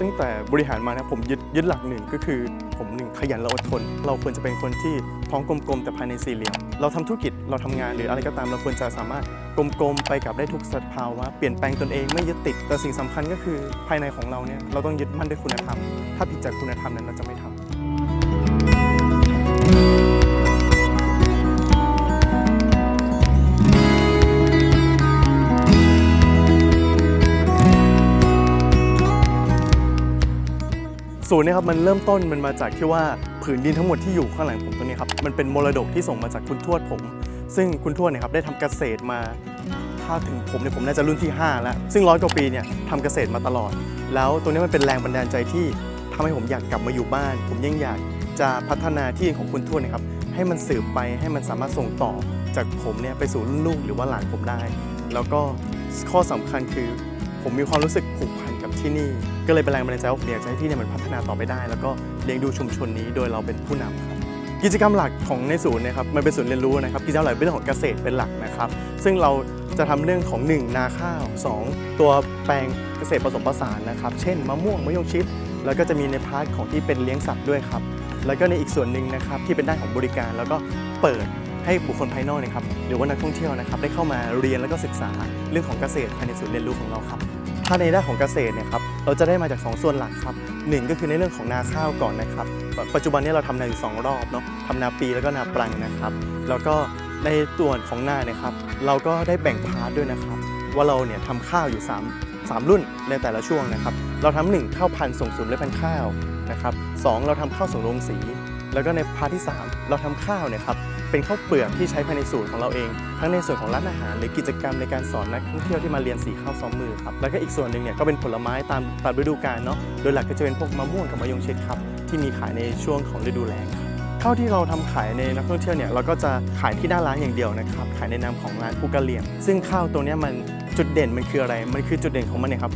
ตั้งแต่บริหารมานะผมยึดยึดหลักหนึ่งก็คือผมหนึ่งขยันและอดทน เราควรจะเป็นคนที่ท้องกลมๆ แต่ภายในสี่เหลี่ยม เราทำธุรกิจเราทำงานหรืออะไรก็ตามเราควรจะสามารถกลมๆ ไปกับได้ทุกสภาวะเปลี่ยนแปลงตนเองไม่ยึดติด แต่สิ่งสำคัญก็คือภายในของเราเนี่ยเราต้องยึดมั่นด้วยคุณธรรม ถ้าผิดจากคุณธรรมนั้นเราจะไม่ ศูนย์เนี่ยครับมันเริ่มต้นมันมาจากที่ว่าผืนดินทั้งหมดที่อยู่ข้างหลังผมตรงนี้ครับมันเป็นมรดกที่ส่งมาจากคุณทวดผม ซึ่งคุณทวดเนี่ยครับได้ทำเกษตรมาถ้าถึงผมเนี่ยผมน่าจะรุ่นที่ 5 แล้ว ซึ่งร้อยกว่าปีเนี่ยทำเกษตรมาตลอด แล้วตรงนี้มันเป็นแรงบันดาลใจที่ทำให้ผมอยากกลับมาอยู่บ้าน ผมยังอยากจะพัฒนาที่ดินของคุณทวดเนะครับให้มันสืบไปให้มันสามารถส่งต่อจากผมเนี่ยไปสู่รุ่นลูกหรือว่าหลานผมได้ แล้วก็ข้อสำคัญคือผมมีความรู้สึกผูกพัน กับที่นี่ ก็เลยเป็นแรงบันดาลใจว่าผมอยากจะให้ที่เนี่ยมันพัฒนาต่อไปได้ แล้วก็เลี้ยงดูชุมชนนี้โดยเราเป็นผู้นำครับ กิจกรรมหลักของในศูนย์นะครับมันเป็นศูนย์เรียนรู้นะครับกิจกรรมหลักเป็นเรื่องของเกษตรเป็นหลักนะครับ ซึ่งเราจะทำเรื่องของ 1 นาข้าว 2 ตัวแปลงเกษตรผสมผสานนะครับ เช่นมะม่วงมะยงชิด แล้วก็จะมีในพาร์ทของที่เป็นเลี้ยงสัตว์ด้วยครับ แล้วก็ในอีกส่วนหนึ่งนะครับที่เป็นด้านของบริการแล้วก็เปิดให้บุคคลภายนอกนะครับหรือว่านักท่องเที่ยวนะครับได้เข้ามาเรียนแล้วก็ศึกษาเรื่องของเกษตรภายในศูนย์เรียนรู้ของเราครับ ถ้าในด้านของเกษตรเนี่ยครับเราจะได้มาจาก 2 ส่วนหลักครับหนึ่งก็คือในเรื่องของนาข้าวก่อนนะครับ ปัจจุบันนี้เราทำนาอยู่ 2 รอบเนาะทำนาปีแล้วก็นาปลังนะครับ แล้วก็ในส่วนของนาเนี่ยครับเราก็ได้แบ่งพาร์ทด้วยนะครับ ว่าเราเนี่ยทำข้าวอยู่ 3 3 รุ่นในแต่ละช่วงนะครับ เราทำหนึ่งข้าวพันธุ์ส่งสริมและพันธุ์ข้าวนะครับสองเราทำข้าวส่งโรงสี แล้วก็ในพาร์ทที่ 3 เราทำข้าวเนี่ยครับ เป็นข้าวเปลือกที่ใช้ภายในสูตรของเราเอง ทั้งในส่วนของร้านอาหารหรือกิจกรรมในการสอนนักท่องเที่ยวที่มาเรียนสีข้าวซ้อมมือครับแล้วก็อีกส่วนหนึ่งเนี่ยก็เป็นผลไม้ตามตามฤดูกาลเนาะโดยหลักก็จะเป็นพวกมะม่วงกับมะยงชิดครับที่มีขายในช่วงของฤดูแล้งครับข้าวที่เราทำขายในนักท่องเที่ยวเนี่ยเราก็จะขายที่หน้าร้านอย่างเดียวนะครับขายในนามของร้านปูกะเหลี่ยงซึ่งข้าวตัวนี้มันจุดเด่นมันคืออะไร มันคือจุดเด่นของมันเนี่ยครับ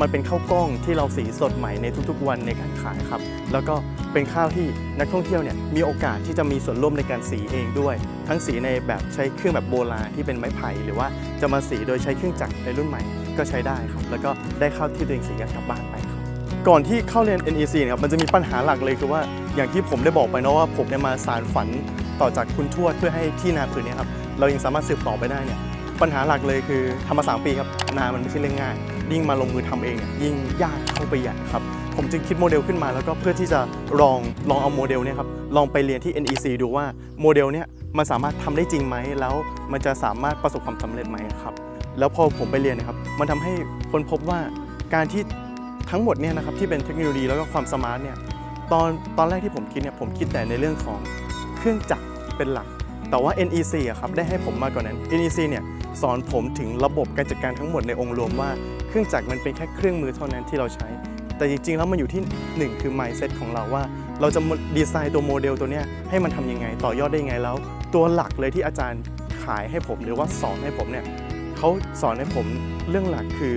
มันเป็นข้าวกล้องที่เราสีสดใหม่ในทุกๆ วันในการขายครับ แล้วก็เป็นข้าวที่นักท่องเที่ยวเนี่ยมีโอกาสที่จะมีส่วนร่วมในการสีเองด้วย ทั้งสีในแบบใช้เครื่องแบบโบราณที่เป็นไม้ไผ่หรือว่าจะมาสีโดยใช้เครื่องจักรในรุ่นใหม่ก็ใช้ได้ครับ แล้วก็ได้ข้าวที่ตัวเองสีกลับบ้านไปครับ ก่อนที่เข้าเรียน NEC เนะครับมันจะมีปัญหาหลักเลยคือว่าอย่างที่ผมได้บอกไปเนาะว่าผมเนี่ยมาสารฝันต่อจากคุณทวดเพื่อให้ที่นาผืนเนี้ครับเรายังสามารถสืบต่อไปได้เนี่ยปัญหาหลักเลยคือทำมาสามปีครับนามันไม่ใช่เรื่องง่าย ยิ่งมาลงมือทำเองอะยิ่งยากเข้าไปใหญ่ครับ ผมจึงคิดโมเดลขึ้นมาแล้วก็เพื่อที่จะลองลองเอาโมเดลเนี่ยครับลองไปเรียนที่ NEC ดูว่าโมเดลเนี่ยมันสามารถทำได้จริงไหมแล้วมันจะสามารถประสบความสำเร็จไหมครับ แล้วพอผมไปเรียนนะครับมันทำให้คนพบว่าการที่ทั้งหมดเนี่ยนะครับที่เป็นเทคโนโลยีแล้วก็ความสมาร์ทเนี่ยตอนตอนแรกที่ผมคิดเนี่ยผมคิดแต่ในเรื่องของเครื่องจักรเป็นหลัก แต่ว่า NEC อะครับได้ให้ผมมากกว่านั้น NEC เนี่ยสอนผมถึงระบบการจัดการทั้งหมดในองค์รวมว่า รื่องจักรมันเป็นแค่เครื่องมือเท่านั้นที่เราใช้ แต่จริงๆแล้วมันอยู่ที่หนึ่งคือ mindset ของเราว่า เราจะดีไซน์ตัวโมเดลตัวเนี้ยให้มันทำยังไงต่อยอดได้ยังไงแล้ว ตัวหลักเลยที่อาจารย์ขายให้ผมหรือว่าสอนให้ผมเนี่ยเขาสอนให้ผมเรื่องหลักคือ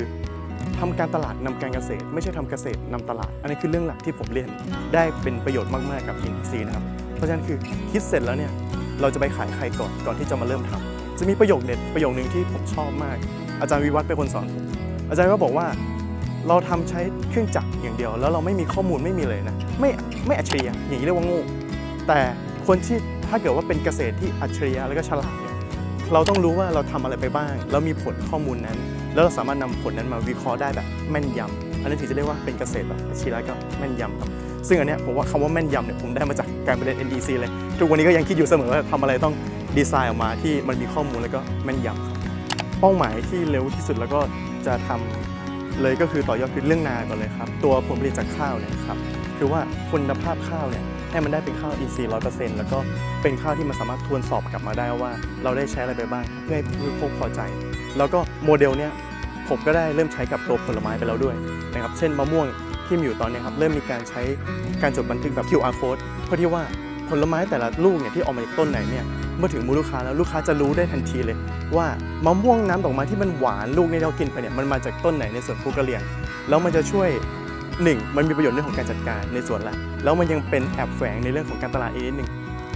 ทำการตลาดนำการเกษตร ไม่ใช่ทำเกษตรนำตลาด อันนี้คือเรื่องหลักที่ผมเรียนได้เป็นประโยชน์มาก ๆ กับ NEC นะครับ เพราะฉะนั้นคือคิดเสร็จแล้วเนี่ยเราจะไปขายใครก่อนก่อนที่จะมาเริ่มทำจะมีประโยคเด็ดประโยคนึงที่ผมชอบมาก อาจารย์วิวัฒน์เป็นคนสอนผม อาจารย์ก็บอกว่าเราทำใช้เครื่องจักรอย่างเดียว แล้วเราไม่มีข้อมูลไม่มีเลยนะไม่ไม่อัจฉริยะอย่างนี้เรียกว่าโง่แต่คนที่ถ้าเกิดว่าเป็นเกษตรที่อัจฉริยะแล้วก็ฉลาดเนี่ยเราต้องรู้ว่าเราทำอะไรไปบ้าง แล้วมีผลข้อมูลนั้น แล้วเราสามารถนำผลนั้นมาวิเคราะห์ได้แบบแม่นยำอันนั้นถึงจะเรียกว่าเป็นเกษตรแบบอัจฉริยะก็แม่นยำครับซึ่งอันเนี้ยผมว่าคำว่าแม่นยำเนี่ยผมได้มาจากการไปเรียน NEC เลย ทุกวันนี้ก็ยังคิดอยู่เสมอว่าทำอะไรต้องดีไซน์ออกมาที่มันมีข้อมูลแล้วก็แม่นยำ เป้าหมายที่เร็วที่สุดแล้วก็จะทำเลยก็คือต่อยอดคือเรื่องนาก่อนเลยครับ ตัวผลผลิตจากข้าวเนี่ยครับคือว่าคุณภาพข้าวเนี่ยให้มันได้เป็นข้าวอินทรีย์ร้อยเปอร์เซ็นต์แล้วก็เป็นข้าวที่มันสามารถทวนสอบกลับมาได้ว่า เราได้ใช้อะไรไปบ้างเพื่อให้ผู้บริโภคพอใจ แล้วก็โมเดลเนี่ยผมก็ได้เริ่มใช้กับตัวผลไม้ไปแล้วด้วยนะครับเช่นมะม่วงที่มีอยู่ตอนนี้ครับเริ่มมีการใช้การจดบันทึกแบบ QR code เพื่อที่ว่า ผลไม้แต่ละลูกเนี่ยที่ออกมาจากต้นไหนเนี่ยเมื่อถึงมือลูกค้าแล้วลูกค้าจะรู้ได้ทันทีเลย ว่ามะม่วงน้ำดอกไม้ที่มันหวานลูกในที่เรากินไปเนี่ยมันมาจากต้นไหนในสวนภูกระเลียง แล้วมันจะช่วยหนึ่งมันมีประโยชน์เรื่องของการจัดการในสวนละแล้วมันยังเป็นแอบแฝงในเรื่องของการตลาดอีกนิดหนึ่ง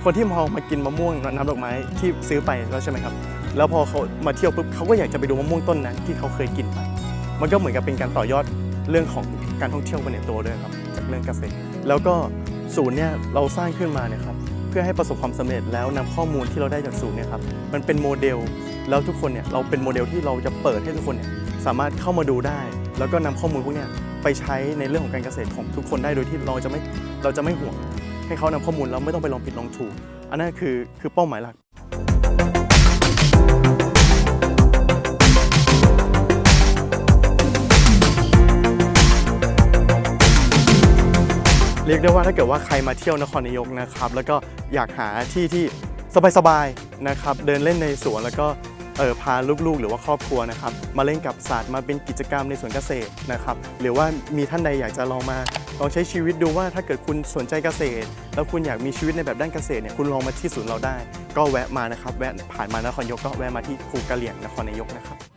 คนที่มองมากินมะม่วงน้ำดอกไม้ที่ซื้อไปแล้วใช่ไหมครับแล้วพอเขามาเที่ยวปุ๊บเขาก็อยากจะไปดูมะม่วงต้นนั้นที่เขาเคยกินไปมันก็เหมือนกับเป็นการต่อยอดเรื่องของการท่องเที่ยวไปในตัวด้วยครับจากเรื่องเกษตรแล้วก็ ศูนย์เนี่ยเราสร้างขึ้นมาเนี่ยครับเพื่อให้ประสบความสำเร็จแล้วนำข้อมูลที่เราได้จากศูนย์เนี่ยครับมันเป็นโมเดลแล้วทุกคนเนี่ยเราเป็นโมเดลที่เราจะเปิดให้ทุกคนเนี่ยสามารถเข้ามาดูได้ แล้วก็นำข้อมูลพวกเนี้ยไปใช้ในเรื่องของการเกษตรของทุกคนได้โดยที่เราจะไม่เราจะไม่ห่วง ให้เขานำข้อมูลแล้วไม่ต้องไปลองผิดลองถูก อันนั้นคือคือเป้าหมายหลัก เรียกได้ว่าถ้าเกิดว่าใครมาเที่ยวนครนายกนะครับ แล้วก็อยากหาที่ที่สบายๆนะครับ เดินเล่นในสวนแล้วก็เออพาลูกๆ หรือว่าครอบครัวนะครับ มาเล่นกับสัตว์มาเป็นกิจกรรมในสวนเกษตรนะครับ หรือว่ามีท่านใดอยากจะลองมาลองใช้ชีวิตดูว่าถ้าเกิดคุณสนใจเกษตร แล้วคุณอยากมีชีวิตในแบบด้านเกษตรเนี่ยคุณลองมาที่ศูนย์เราได้ ก็แวะมานะครับแวะผ่านมานครนายกก็แวะมาที่ภูกระเหลี่ยงนครนายกนะครับ